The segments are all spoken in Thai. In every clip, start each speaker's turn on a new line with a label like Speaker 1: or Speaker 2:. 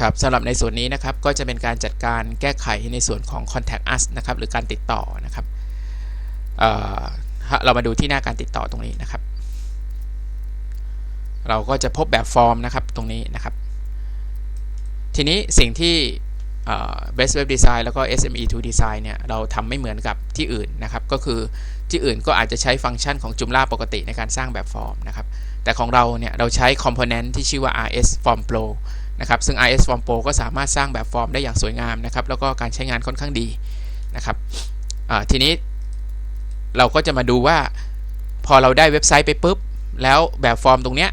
Speaker 1: ครับสำหรับในส่วนนี้นะครับก็จะเป็นการจัดการแก้ไขในส่วนของ contact us นะครับหรือการติดต่อนะครับเเรามาดูที่หน้าการติดต่อตรงนี้นะครับ เราก็จะพบแบบฟอร์มนะครับตรงนี้นะครับ ทีนี้สิ่งที่ Best Web Design แล้วก็ SME2 Design เนี่ยเราทำไม่เหมือนกับที่อื่นนะครับ ก็คือที่อื่นก็อาจจะใช้ฟังก์ชันของ Joomla ปกติในการสร้างแบบฟอร์มนะครับ แต่ของเราเนี่ยเราใช้ Component ที่ชื่อว่า RS Form Pro นะครับซึ่ง RS Form Pro ก็สามารถสร้างแบบฟอร์มได้อย่างสวยงามนะครับแล้วก็การใช้งานค่อนข้างดีนะครับทีนี้เราก็จะมาดูว่าพอเราได้เว็บไซต์ไปปุ๊บ แล้วแบบฟอร์มตรงเนี้ย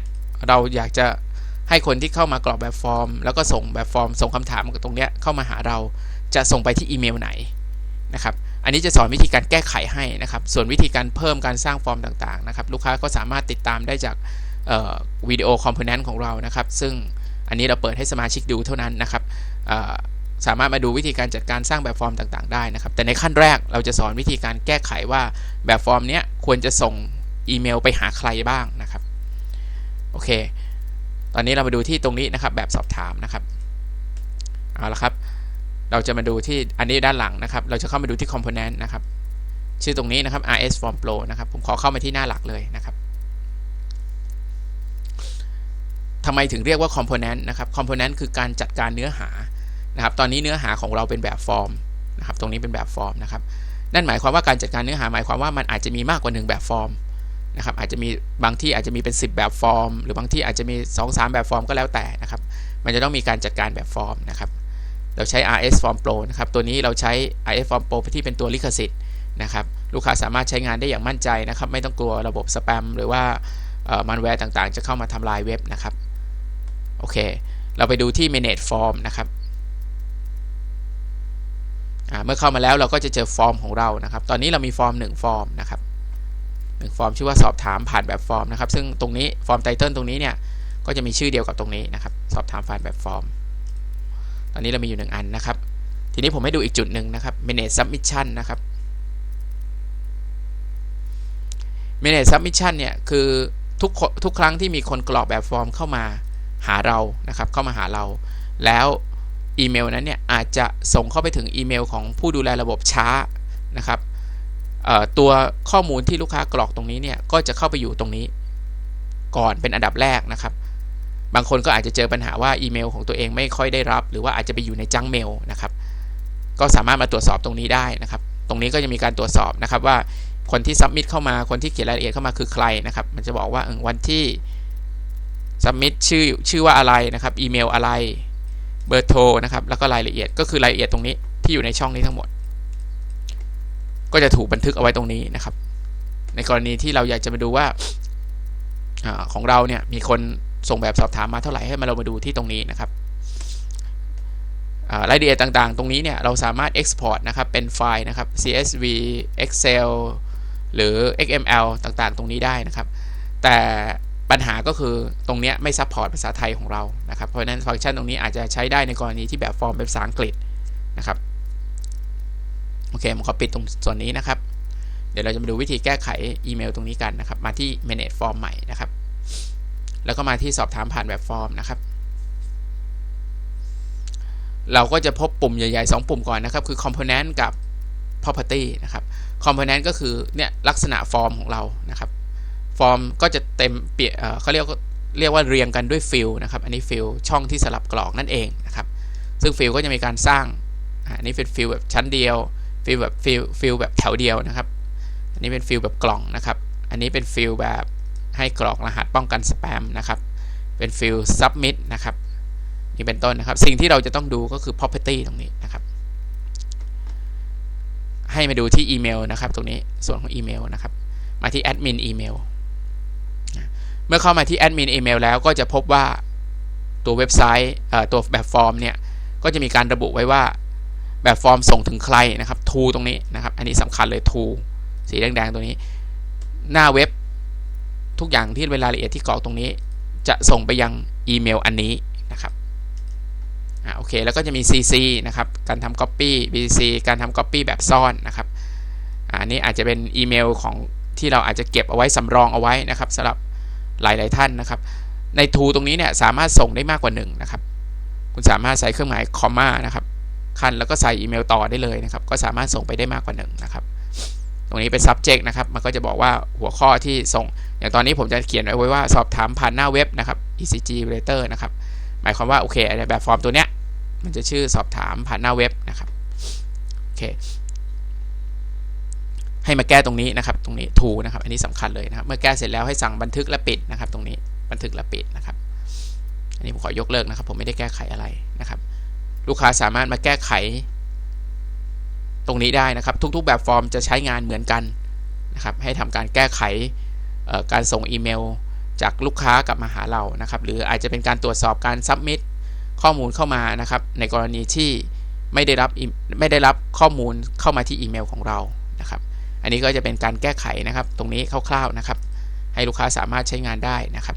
Speaker 1: เราอยากจะให้คนที่เข้ามากรอกแบบฟอร์ม แล้วก็ส่งแบบฟอร์ม ส่งคำถามตรงเนี้ยเข้ามาหาเราจะส่งไปที่อีเมลไหนนะครับอันนี้จะสอนวิธีการแก้ไขให้นะครับ ส่วนวิธีการเพิ่มการสร้างฟอร์มต่างๆนะครับ ลูกค้าก็สามารถติดตามได้จากวิดีโอคอมโพเนนต์ของเรานะครับ ซึ่ง อันนี้เราเปิดให้สมาชิกดูเท่านั้นนะครับสามารถมาดูวิธีการจัดการสร้างแบบฟอร์มต่างๆ ได้นะครับ แต่ในขั้นแรกเราจะสอนวิธีการแก้ไขว่าแบบฟอร์มเนี้ยควรจะส่งอีเมลไปหาใครบ้างนะครับ โอเค ตอนนี้เรามาดูที่ตรงนี้นะครับ แบบสอบถามนะครับ เอาละครับ เราจะมาดูที่อันนี้ด้านหลังนะครับ เราจะเข้ามาดูที่ Component นะครับ ชื่อตรงนี้นะครับ RS Form Pro นะครับ ผมขอเข้ามาที่หน้าหลักเลยนะครับ ทำไมถึงเรียกว่า Component นะครับ Component คือการจัดการเนื้อหานะครับ ตอนนี้เนื้อหาของเราเป็นแบบฟอร์มนะครับ ตรงนี้เป็นแบบฟอร์มนะครับ นั่นหมายความว่าการจัดการเนื้อหาหมายความว่ามันอาจจะมีมากกว่า 1 แบบฟอร์มนะครับ อาจจะมีบางที่อาจจะมีเป็น 10 แบบฟอร์ม หรือบางที่อาจจะมี 2-3 แบบฟอร์มก็แล้วแต่นะครับ มันจะต้องมีการจัดการแบบฟอร์มนะครับ เราใช้ RS Form Pro นะครับ ตัวนี้เราใช้ RS Form Pro ที่เป็นตัวลิขสิทธิ์นะครับ ลูกค้าสามารถใช้งานได้อย่างมั่นใจนะครับ ไม่ต้องกลัวระบบสแปมหรือว่ามันแวร์ต่างๆ จะเข้ามาทำลายเว็บนะครับ โอเค เราไปดูที่ manage form นะครับเมื่อเข้ามาแล้วเราก็จะเจอฟอร์มของเรานะครับ ตอนนี้เรามีฟอร์ม1ฟอร์มนะครับหนึ่งฟอร์มชื่อว่าสอบถามผ่านแบบฟอร์มนะครับ ซึ่งตรงนี้ฟอร์มไตเติลตรงนี้เนี่ย ก็จะมีชื่อเดียวกับตรงนี้นะครับ สอบถามผ่านแบบฟอร์ม ตอนนี้เรามีอยู่ 1 อันนะครับ ทีนี้ผมให้ดูอีกจุดหนึ่งนะครับ manage submission นะครับ manage submission เนี่ย คือทุกทุกครั้งที่มีคนกรอกแบบฟอร์มเข้ามา หาเรานะครับเข้ามาหาเรา แล้วอีเมลนั้นเนี่ยอาจจะส่งเข้าไปถึงอีเมลของผู้ดูแลระบบช้านะครับตัวข้อมูลที่ลูกค้ากรอกตรงนี้เนี่ยก็จะเข้าไปอยู่ตรงนี้ ก่อนเป็นอันดับแรกนะครับ บางคนก็อาจจะเจอปัญหาว่าอีเมลของตัวเองไม่ค่อยได้รับ หรือว่าอาจจะไปอยู่ในจังเมลนะครับ ก็สามารถมาตรวจสอบตรงนี้ได้นะครับ ตรงนี้ก็จะมีการตรวจสอบนะครับว่าคนที่ซับมิดเข้ามาคนที่เขียนรายละเอียดเข้ามาคือใครนะครับ มันจะบอกว่าวันที่ ซับมิดชื่อชื่อว่าอะไรนะครับ อีเมลอะไร เบอร์โทรนะครับ แล้วก็รายละเอียดก็คือรายละเอียดตรงนี้ที่อยู่ในช่องนี้ทั้งหมด ก็จะถูกบันทึกเอาไว้ตรงนี้นะครับ ในกรณีที่เราอยากจะมาดูว่าอของเราเนี่ยมีคนส่งแบบสอบถามมาเท่าไหร่ให้มาเรามาดูที่ตรงนี้นะครับรายละเอียดต่างๆ ตรงนี้เนี่ยเราสามารถ export นะครับ เป็นไฟล์นะครับ CSV Excel หรือ XML ต่างๆ ตรงนี้ได้นะครับ แต่ ปัญหาก็คือตรงนี้ไม่ซัพพอร์ตภาษาไทยของเรานะครับเพราะฉะนั้นฟังก์ชันตรงนี้อาจจะใช้ได้ในกรณีที่แบบฟอร์มเป็นภาษาอังกฤษนะครับโอเคผมขอปิดตรงส่วนนี้นะครับ เดี๋ยวเราจะมาดูวิธีแก้ไขอีเมลตรงนี้กันนะครับ มาที่ manage form ใหม่นะครับ แล้วก็มาที่สอบถามผ่านแบบฟอร์มนะครับเราก็จะพบปุ่มใหญ่ๆ 2 ปุ่มก่อนนะครับ คือ component กับ property นะครับ component ก็คือเนี่ยลักษณะฟอร์มของเรานะครับ ฟอร์มก็จะเต็มเปียเขาเรียกเรียกว่าเรียงกันด้วยฟิลนะครับ อันนี้ฟิลช่องที่สลับกรอกนั่นเองนะครับ ซึ่งฟิลก็จะมีการสร้าง อันนี้เป็นฟิลแบบชั้นเดียว ฟิลแบบฟิลฟิลแบบแถวเดียวนะครับ อันนี้เป็นฟิลแบบกล่องนะครับ อันนี้เป็นฟิลแบบให้กรอกรหัสป้องกันสแปมนะครับ เป็นฟิลซับมิดนะครับ นี่เป็นต้นนะครับ สิ่งที่เราจะต้องดูก็คือ property ตรงนี้นะครับ ให้มาดูที่อีเมลนะครับ ตรงนี้ ส่วนของอีเมลนะครับ มาที่แอดมินอีเมล เมื่อเข้ามาที่แอดมินอีเมลแล้วก็จะพบว่าตัวเว็บไซต์ตัวแบบฟอร์มเนี่ยก็จะมีการระบุไว้ว่าแบบฟอร์มส่งถึงใครนะครับทูตรงนี้นะครับ อันนี้สำคัญเลยทูสีแดงๆตรงนี้ หน้าเว็บทุกอย่างที่เป็นรายละเอียดที่กรอกตรงนี้ จะส่งไปยังอีเมลอันนี้นะครับอ่าโอเคแล้วก็จะมี CC นะครับการทำ Copy BC การทำ Copy แบบซ่อนนะครับอันนี้อาจจะเป็นอีเมลของที่เราอาจจะเก็บเอาไว้สำรองเอาไว้นะครับสำหรับ หลายๆท่านนะครับ ในทูตรงนี้เนี่ยสามารถส่งได้มากกว่า1นะครับ คุณสามารถใส่เครื่องหมายคอมมานะครับคันแล้วก็ใส่อีเมลต่อได้เลยนะครับ ก็สามารถส่งไปได้มากกว่าหนึ่งนะครับ ตรงนี้เป็น subject นะครับ มันก็จะบอกว่าหัวข้อที่ส่ง อย่างตอนนี้ผมจะเขียนไว้ว่าสอบถามผ่านหน้าเว็บนะครับ ECG letter นะครับ หมายความว่าโอเคแบบฟอร์มตัวเนี้ย มันจะชื่อสอบถามผ่านหน้าเว็บนะครับ โอเค ให้มาแก้ตรงนี้นะครับ ตรงนี้ to นะครับ อันนี้สำคัญเลยนะครับ เมื่อแก้เสร็จแล้วให้สั่งบันทึกและปิดนะครับ ตรงนี้ บันทึกและปิดนะครับ อันนี้ผมขอยกเลิกนะครับ ผมไม่ได้แก้ไขอะไรนะครับ ลูกค้าสามารถมาแก้ไข ตรงนี้ได้นะครับ ทุก ๆ แบบฟอร์มจะใช้งานเหมือนกันนะครับ ให้ทำการแก้ไขการส่งอีเมลจากลูกค้ากลับมาหาเรานะครับ หรืออาจจะเป็นการตรวจสอบการซับมิดข้อมูลเข้ามานะครับ ในกรณีที่ไม่ได้รับไม่ได้รับข้อมูลเข้ามาที่อีเมลของเรา อันนี้ก็จะเป็นการแก้ไขนะครับ ตรงนี้คร่าวๆนะครับ ให้ลูกค้าสามารถใช้งานได้นะครับ